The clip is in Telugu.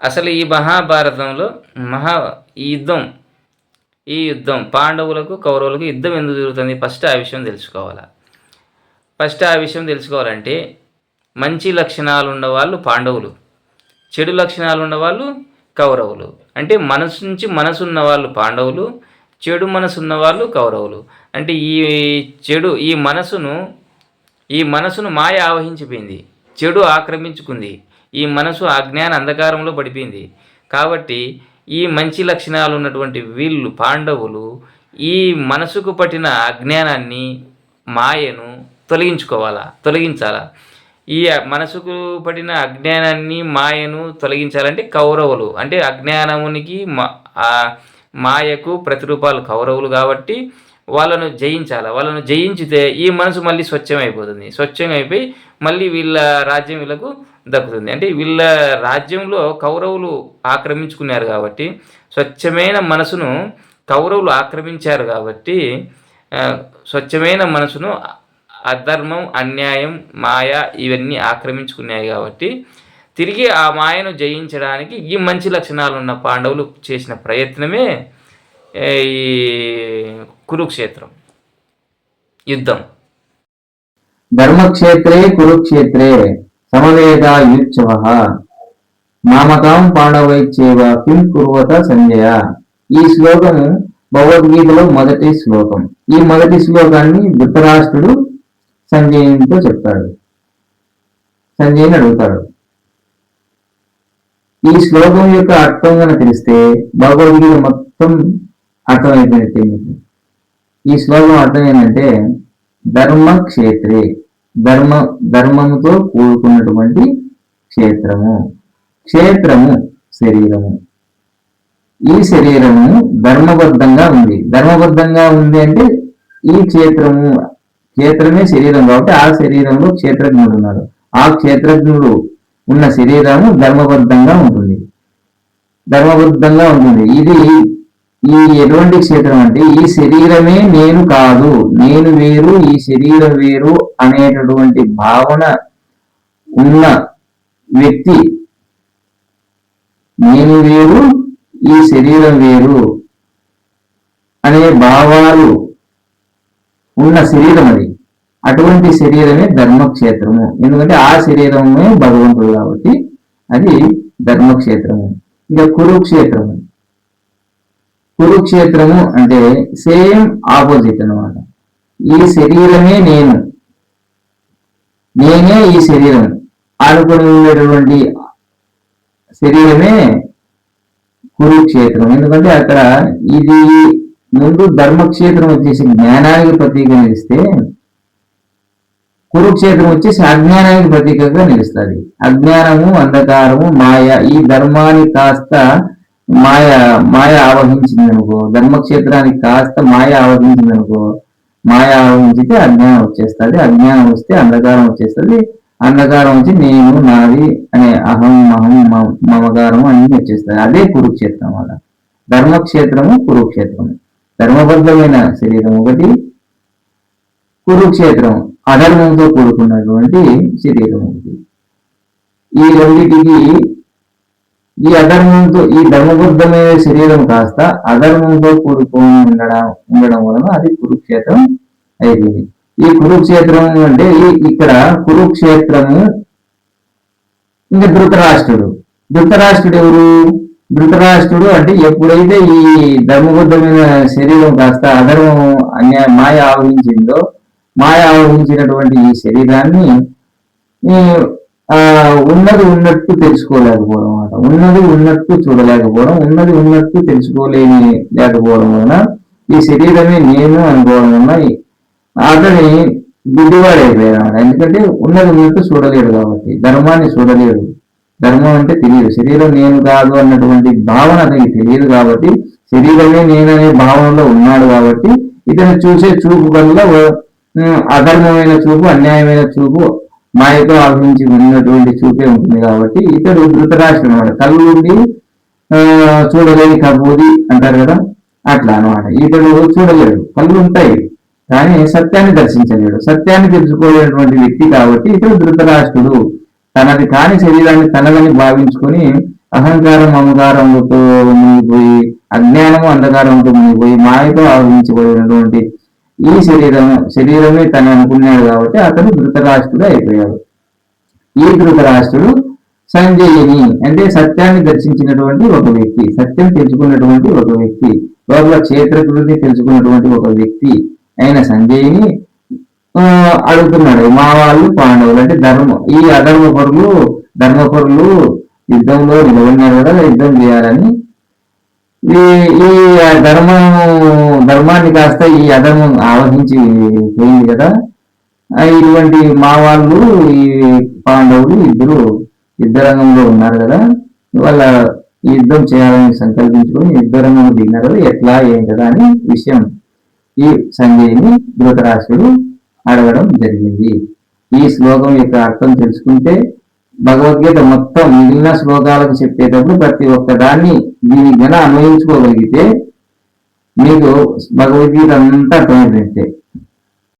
అసలు ఈ మహాభారతంలో మహా ఈ యుద్ధం ఈ యుద్ధం పాండవులకు కౌరవులకు యుద్ధం ఎందుకు జరుగుతుంది? ఫస్ట్ ఆ విషయం తెలుసుకోవాలా? ఫస్ట్ ఆ విషయం తెలుసుకోవాలంటే మంచి లక్షణాలు ఉన్నవాళ్ళు పాండవులు చెడు లక్షణాలు ఉన్నవాళ్ళు కౌరవులు. అంటే మనసు నుంచి మనసు ఉన్నవాళ్ళు పాండవులు చెడు మనసు ఉన్నవాళ్ళు కౌరవులు. అంటే ఈ చెడు ఈ మనసును ఈ మనసును మాయ ఆవహించిపోయింది. చెడు ఆక్రమించుకుంది. ఈ మనసు అజ్ఞాన అంధకారంలో పడిపోయింది. కాబట్టి ఈ మంచి లక్షణాలు ఉన్నటువంటి వీళ్ళు పాండవులు ఈ మనసుకు పట్టిన అజ్ఞానాన్ని మాయను తొలగించుకోవాలా తొలగించాలా? ఈ మనసుకు పడిన అజ్ఞానాన్ని మాయను తొలగించాలంటే కౌరవులు. అంటే అజ్ఞానమునికి మా మాయకు ప్రతిరూపాలు కౌరవులు కాబట్టి వాళ్ళను జయించాలి? వాళ్ళను జయించితే ఈ మనసు మళ్ళీ స్వచ్ఛమైపోతుంది. స్వచ్ఛమైపోయి మళ్ళీ వీళ్ళ రాజ్యం వీళ్ళకు దక్కుతుంది. అంటే వీళ్ళ రాజ్యంలో కౌరవులు ఆక్రమించుకున్నారు కాబట్టి స్వచ్ఛమైన మనసును కౌరవులు ఆక్రమించారు కాబట్టి స్వచ్ఛమైన మనసును అధర్మం అన్యాయం మాయ ఇవన్నీ ఆక్రమించుకున్నాయి కాబట్టి తిరిగి ఆ మాయను జయించడానికి ఈ మంచి లక్షణాలు ఉన్న పాండవులు చేసిన ప్రయత్నమే ఈ కురుక్షేత్రం. యుద్ధం. ధర్మక్షేత్రే కురుక్షేత్రే సమవేద యుత్సవ మామకాం పాండవైచ్చేవ కిం కుర్వత సంజయ. ఈ శ్లోకము భగవద్గీతలో మొదటి శ్లోకం. ఈ మొదటి శ్లోకాన్ని ధృతరాష్ట్రుడు సంజయునితో చెప్తాడు. సంజయుని అడుగుతాడు. ఈ శ్లోకం యొక్క అర్థం కనుక తెలిస్తే భగవద్గీత మొత్తం అర్థమైపోయినట్టే మీకు ఈ శ్లోకం అర్థం ఏంటంటే ధర్మ క్షేత్రే. ధర్మ ధర్మముతో కూడుకున్నటువంటి క్షేత్రము. క్షేత్రము శరీరము. ఈ శరీరము ధర్మబద్ధంగా ఉంది. ధర్మబద్ధంగా ఉంది అంటే ఈ క్షేత్రము క్షేత్రమే శరీరం కాబట్టి ఆ శరీరంలో క్షేత్రజ్ఞుడు ఉన్నాడు. ఆ క్షేత్రజ్ఞుడు ఉన్న శరీరము ధర్మబద్ధంగా ఉంటుంది. ధర్మబద్ధంగా ఉంటుంది. ఇది ఈ ఎటువంటి క్షేత్రం అంటే ఈ శరీరమే నేను కాదు నేను వేరు ఈ శరీరం వేరు అనేటటువంటి భావన ఉన్న వ్యక్తి నేను వేరు ఈ శరీరం వేరు అనే భావాలు ఉన్న శరీరం అది. అటువంటి శరీరమే ధర్మక్షేత్రము. ఎందుకంటే ఆ శరీరమే భగవంతుడు కాబట్టి అది ధర్మక్షేత్రము. ఇంకా కురుక్షేత్రము. కురుక్షేత్రము అంటే సేమ్ ఆపోజిట్ అన్నమాట. ఈ శరీరమే నేను. నేనే ఈ శరీరం. ఆడుకొని శరీరమే కురుక్షేత్రం. ఎందుకంటే అక్కడ ఇది ముందు ధర్మక్షేత్రం వచ్చేసి జ్ఞానానికి ప్రతీక నిలిస్తే కురుక్షేత్రం వచ్చేసి అజ్ఞానానికి ప్రతీకగా నిలుస్తుంది. అజ్ఞానము అంధకారము మాయ ఈ ధర్మాన్ని కాస్త మాయ మాయ ఆవహించింది అనుకో ధర్మక్షేత్రానికి కాస్త మాయ ఆవహించింది అనుకో మాయ ఆవహించితే అజ్ఞానం వచ్చేస్తుంది అజ్ఞానం వస్తే అంధకారం వచ్చేస్తుంది అంధకారం వచ్చి నేను నాది అనే అహం మహం మమకారం అన్ని వచ్చేస్తాయి. అదే కురుక్షేత్రం అలా. ధర్మక్షేత్రము కురుక్షేత్రము ధర్మబద్ధమైన శరీరం ఒకటి కురుక్షేత్రం అధర్మంతో కూడుకున్నటువంటి శరీరం ఒకటి. ఈ రెండింటికి ఈ అధర్మంతో ఈ ధర్మబద్ధమైన శరీరం కాస్త అధర్మంతో కూడుకొని ఉండడం ఉండడం వలన అది కురుక్షేత్రం అయిపోయింది. ఈ కురుక్షేత్రం అంటే ఈ- ఇక్కడ కురుక్షేత్రము ఇంకా ధృతరాష్ట్రుడు. ధృతరాష్ట్రుడు ఎవరు? ధృతరాష్ట్రుడు అంటే ఎప్పుడైతే ఈ ధర్మబద్ధమైన శరీరం కాస్త అధర్మం అన్యాయ మాయ ఆవహించిందో మాయ ఆవహించినటువంటి ఈ శరీరాన్ని ఉన్నది ఉన్నట్టు తెలుసుకోలేకపోవడం అన్నమాట. ఉన్నది ఉన్నట్టు చూడలేకపోవడం ఉన్నది ఉన్నట్టు తెలుసుకోలేని లేకపోవడం వలన ఈ శరీరమే నేను అనుకోవడం వలన అతని గుడ్డివాడైపోయాడు ఎందుకంటే ఉన్నది ఉన్నట్టు చూడలేడు కాబట్టి ధర్మాన్ని చూడలేడు ధర్మం అంటే తెలియదు. శరీరం నేను కాదు అన్నటువంటి భావన అతనికి తెలియదు కాబట్టి శరీరమే నేననే భావనలో ఉన్నాడు కాబట్టి ఇతను చూసే చూపు వల్ల అధర్మమైన చూపు అన్యాయమైన చూపు మాయతో ఆలోచించి ఉన్నటువంటి చూపే ఉంటుంది కాబట్టి ఇతడు ధృతరాష్ట్రం అనమాట కళ్ళు ఉండి ఆ, చూడలేని కబూది అంటారు కదా అట్లా అనమాట ఇతడు చూడలేడు కళ్ళు ఉంటాయి కానీ సత్యాన్ని దర్శించలేడు. సత్యాన్ని తెలుసుకోలేనటువంటి వ్యక్తి కాబట్టి ఇతడు ధృతరాష్ట్రుడు. తనది కాని శరీరాన్ని తనదని భావించుకొని అహంకారం మమకారములతో మునిగిపోయి అజ్ఞానము అంధకారంతో మునిగిపోయి మాయతో ఆవరించబడినటువంటి ఈ శరీరం శరీరమే తను అనుకున్నాడు కాబట్టి అతడు ధృతరాష్ట్రుడు అయిపోయాడు. ఈ ధృతరాష్ట్రుడు సంజయుని అంటే సత్యాన్ని దర్శించినటువంటి ఒక వ్యక్తి సత్యం తెలుసుకున్నటువంటి ఒక వ్యక్తి లోపల క్షేత్రకృతి తెలుసుకున్నటువంటి ఒక వ్యక్తి అయిన సంజయుని ఆ, అడుగుతున్నాడు. మా వాళ్ళు పాండవులు అంటే ధర్మం ఈ అధర్మపరులు ధర్మపరులు యుద్ధంలో నిలబడినారు కదా యుద్ధం చేయాలని. ఈ ఈ ధర్మం ధర్మాన్ని కాస్త ఈ అధర్మం ఆవహించి పోయింది కదా. ఇటువంటి మా వాళ్ళు ఈ పాండవులు ఇద్దరు యుద్ధరంగంలో ఉన్నారు కదా. వాళ్ళ ఈ యుద్ధం చేయాలని సంకల్పించుకొని యుద్ధరంగం దిగినారు కదా ఎట్లా ఏం కదా అని విషయం ఈ సంజయ్ని ధృతరాష్ట్రుడు అడగడం జరిగింది. ఈ శ్లోకం యొక్క అర్థం తెలుసుకుంటే భగవద్గీత మొత్తం మిగిలిన శ్లోకాలకు చెప్పేటప్పుడు ప్రతి ఒక్క దాన్ని దీని గన అన్వయించుకోగలిగితే మీకు భగవద్గీత అంతా అర్థమైపోయింది.